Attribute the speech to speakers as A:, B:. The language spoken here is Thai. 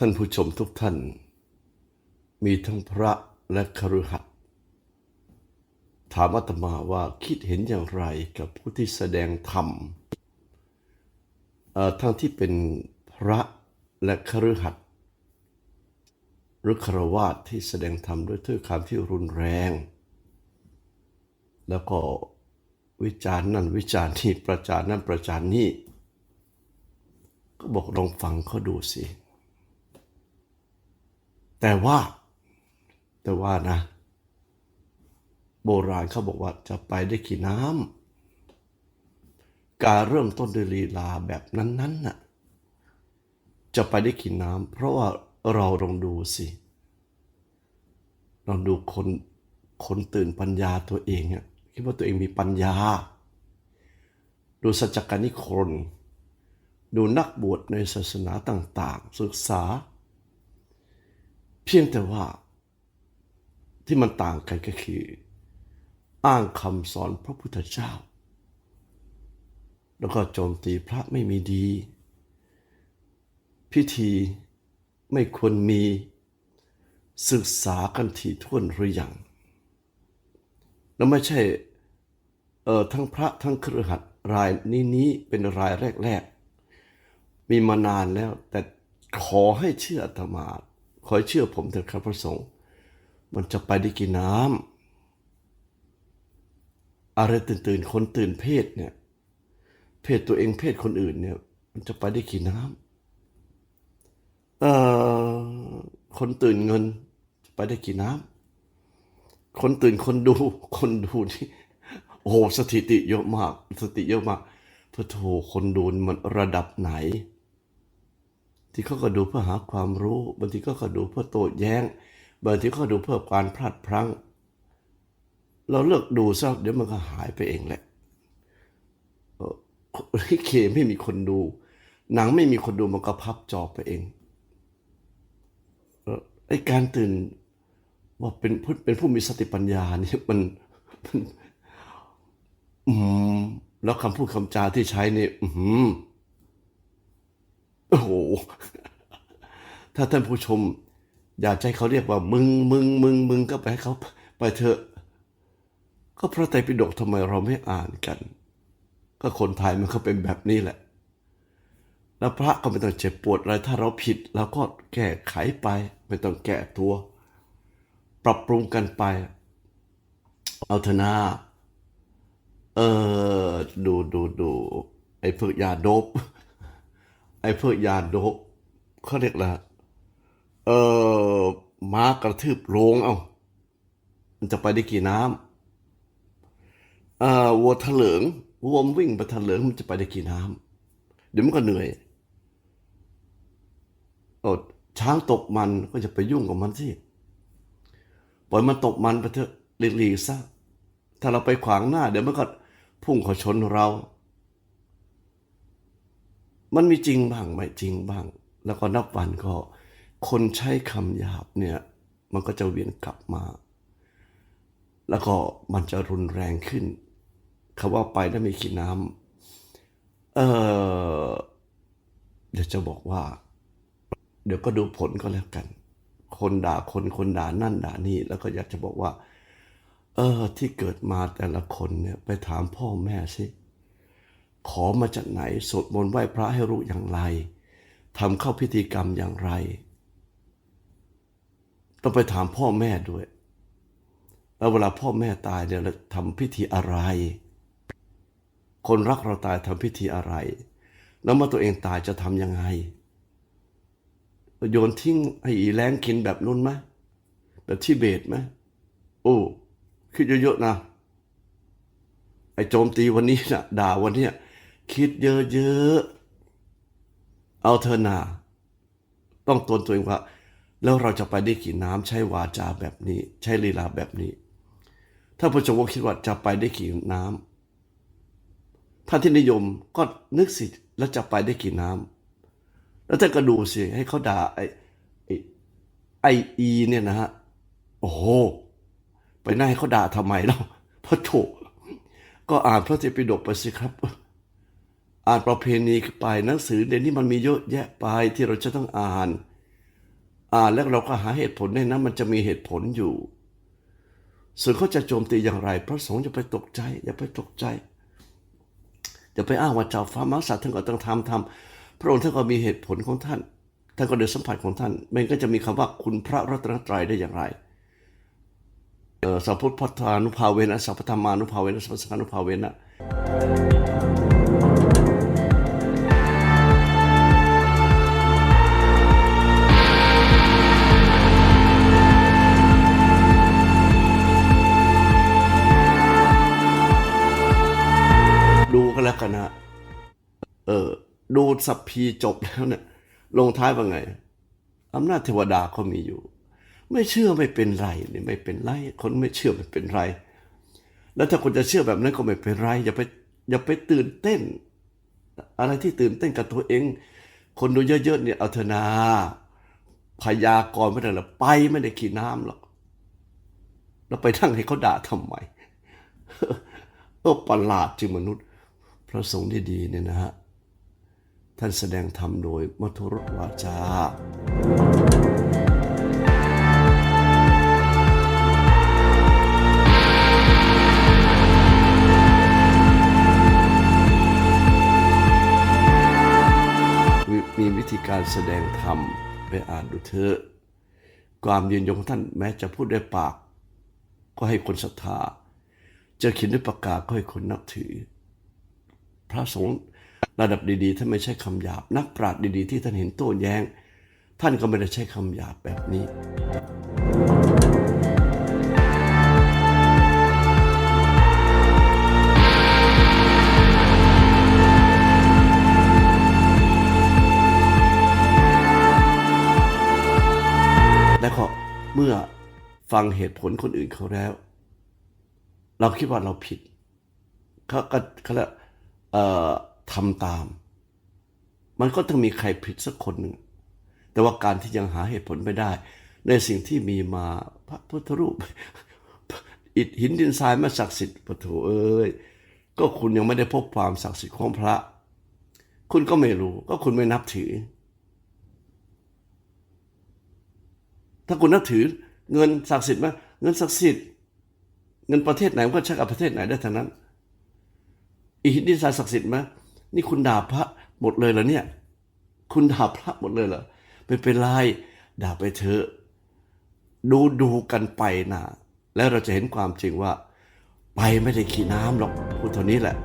A: ท่านผู้ชมทุกท่าน มีทั้งพระและคฤหัสถ์ถามอาตมาว่าคิดเห็นอย่างไรกับผู้ที่แสดงธรรมทั้งที่เป็นพระและคฤหัสถ์หรือคารวาสที่แสดงธรรมด้วยถ้อยคำที่รุนแรง แล้วก็วิจารณ์นั่นวิจารณ์นี่ประจานนั่นประจานนี่ก็บอกลองฟังเขาดูสิ แต่ว่า แต่ว่านะ โบราณเขาบอกว่าจะไปได้กี่น้ำการเริ่มต้นด้วยลีลาแบบนั้นๆน่ะจะไปได้กี่น้ำเพราะว่าเราลองดูสิลองดูคนคนตื่นปัญญาตัวเองอะคิดว่าตัวเองมีปัญญา ดูสัจจการนิครนดูนักบวชในศาสนาต่าง ๆ ศึกษา เพียงแต่ว่าที่มันต่างกันก็คือ อ้างคำสอนพระพุทธเจ้า แล้วก็โจมตีพระไม่มีดี พิธีไม่ควรมีศึกษากันถี่ถ้วนหรืออยังแล้วไม่ใช่เออทั้งพระทั้งเครือขัดรายนี้นี้เป็นรายแรก ๆ มีมานานแล้ว แต่ขอให้เชื่ออาตมา ขอให้เชื่อผมเถิดครับพระสงฆ์มันจะไปได้กี่น้ำอะไรตื่นๆคนตื่นเพศเนี่ย เพศตัวเองเพศคนอื่นเนี่ย มันจะไปได้กี่น้ำเอ่อคนตื่นเงินจะไปได้กี่น้ำคนตื่นคนดู คนดูนี่โอ้สถิติเยอะมาก สถิติเยอะมากพระโถคนดูมันระดับไหน ที่เขาก็ดูเพื่อหาความรู้ บางทีก็ก็ดูเพื่อโต้แย้ง บางทีก็ดูเพื่อการพลาดพลั้ง เราเลิกดูซะเดี๋ยวมันก็หายไปเองแหละเอ่อลิเคไม่มีคนดู หนังไม่มีคนดูมันก็พับจอไปเองเอ่อไอการตื่นว่าเป็นผู้เป็นผู้มีสติปัญญาเนี่ยมันมัน อืมแล้วคำพูดคำจาที่ใช้เนี่ย อืม โอ้โห ถ้าท่านผู้ชม อยากให้เขาเรียกว่า มึง มึง มึง มึงก็ไปให้เขาไปเถอะ ก็พระไตรปิฎกทำไมเราไม่อ่านกัน ก็คนไทยมันก็เป็นแบบนี้แหละ แล้วพระก็ไม่ต้องเจ็บปวดอะไร ถ้าเราผิดเราก็แก้ไขไป ไม่ต้องแก้ตัว ปรับปรุงกันไป เอาเถอะนาเออดูดูดูไอ้พวกยาโดบ ไอ้พวกยาโดบเขาเรียกอะไรเออม้ากระทืบโรงเอามันจะไปได้กี่น้ำเอ่อวัวทะเลิงวัวมวิ่งไปทะเลิงมันจะไปได้กี่น้ำเดี๋ยวมันก็เหนื่อยโอ้ช้างตกมันก็จะไปยุ่งกับมันสิปล่อยมันตกมันไปเถอะหลีกๆซะถ้าเราไปขวางหน้า เดี๋ยวมันก็พุ่งเข้าชนเรา มันมีจริงบ้างไม่จริงบ้าง แล้วก็นับวันก็ คนใช้คำหยาบเนี่ย มันก็จะเวียนกลับมา แล้วก็มันจะรุนแรงขึ้นคำว่าไปแล้วมีขีดน้ำเออเดี๋ยวจะบอกว่า เดี๋ยวก็ดูผลก็แล้วกัน คนด่าคนคนด่านั่นด่านี่แล้วก็อยากจะบอกว่า เออที่เกิดมาแต่ละคนเนี่ย ไปถามพ่อแม่สิ ขอมาจากไหนสวดมนต์ไหว้พระให้รู้อย่างไรทำเข้าพิธีกรรมอย่างไร ต้องไปถามพ่อแม่ด้วย แล้วเวลาพ่อแม่ตายเนี่ยเราทำพิธีอะไร คนรักเราตายทำพิธีอะไร แล้วเมื่อตัวเองตายจะทำยังไง โยนทิ้งให้อีแรงกินแบบนู้นไหมแบบที่เบตไหมโอ้คิดเยอะๆนะไอ้โจมตีวันนี้นะด่าวันเนี้ย คิดเยอะๆ เอาเธอนาต้องตนตัวเองว่า แล้วเราจะไปได้กี่น้ำใช้วาจาแบบนี้ ใช้ลีลาแบบนี้ ถ้าผู้ชมคิดว่าจะไปได้กี่น้ำท่านที่นิยมก็นึกสิแล้วจะไปได้กี่น้ำแล้วท่านก็ดูสิให้เขาด่าไอไอไออีเนี่ยนะฮะโอ้โหไปนั่งให้เขาด่าทำไมเล่าพระโถก็อ่านพระเตปิฎกไปสิครับ อ่านประเพณีไปหนังสือเดี๋ยวนี้มันมีเยอะแยะไปที่เราจะต้องอ่าน อ่านแล้วเราก็หาเหตุผลในนั้นมันจะมีเหตุผลอยู่ ส่วนเขาจะโจมตีอย่างไร พระสงฆ์อย่าไปตกใจ อย่าไปตกใจอย่าไปอ้างว่าเจ้าฟ้ามหากษัตริย์ท่านก็ต้องทำทำพระองค์ท่านก็มีเหตุผลของท่านท่านก็เดินสัมผัสของท่านมันก็จะมีคำว่าคุณพระรัตนตรัยได้อย่างไรสัพพุทธพัฒานุภาเวนะสัพพธรรมานุภาเวนะสัพพสังฆานุภาเวนะ กันแล้วกันนะเออดูสัพพีจบแล้วเนี่ย ลงท้ายว่าไงอำนาจเทวดาเขามีอยู่ ไม่เชื่อไม่เป็นไรนี่ไม่เป็นไร คนไม่เชื่อไม่เป็นไร แล้วถ้าคนจะเชื่อแบบนั้นก็ไม่เป็นไร อย่าไปอย่าไปตื่นเต้น อะไรที่ตื่นเต้นกับตัวเอง คนดูเยอะๆเนี่ยเอาเถอนาพยากรณ์ไม่ได้หรอกไปไม่ได้ขี่น้ำหรอกแล้วไปทั้งให้เขาด่าทำไมเออประหลาดจริงมนุษย์ พระสงฆ์ดีๆเนี่ยนะฮะ ท่านแสดงธรรมโดยมัทุรวาจามีมีวิธีการแสดงธรรมไปอ่านดูเถอะความยืนยงของท่านแม้จะพูดด้วยปาก ก็ให้คนศรัทธา จะเขียนด้วยปากกาก็ให้คนนับถือ พระสงฆ์ระดับดีๆท่านไม่ใช่คำหยาบ นักปราชญ์ดีๆ ที่ท่านเห็นโต้แย้ง ท่านก็ไม่ได้ใช้คำหยาบแบบนี้และก็เมื่อฟังเหตุผลคนอื่นเขาแล้ว เราคิดว่าเราผิดเขาก็เขาเรียกเอ่อ ทำตาม มันก็ต้องมีใครผิดสักคนหนึ่ง แต่ว่าการที่ยังหาเหตุผลไม่ได้ ในสิ่งที่มีมาพระพุทธรูป อิฐหินดินทรายมาศักดิ์สิทธิ์ปะโถเอ้ยก็คุณยังไม่ได้พบความศักดิ์สิทธิ์ของพระ คุณก็ไม่รู้ ก็คุณไม่นับถือ ถ้าคุณนับถือเงินศักดิ์สิทธิ์ไหมเงินศักดิ์สิทธิ์เงินประเทศไหนก็ใช้กับประเทศไหนได้ทั้งนั้น อีหินดินทรายศักดิ์สิทธิ์ไหมนี่คุณด่าพระหมดเลยเหรอเนี่ย คุณด่าพระหมดเลยเหรอไม่เป็นไรด่าไปเถอะดูดูกันไปนะแล้วเราจะเห็นความจริงว่า ไปไม่ได้ขี่น้ำหรอกพูดเท่านี้แหละ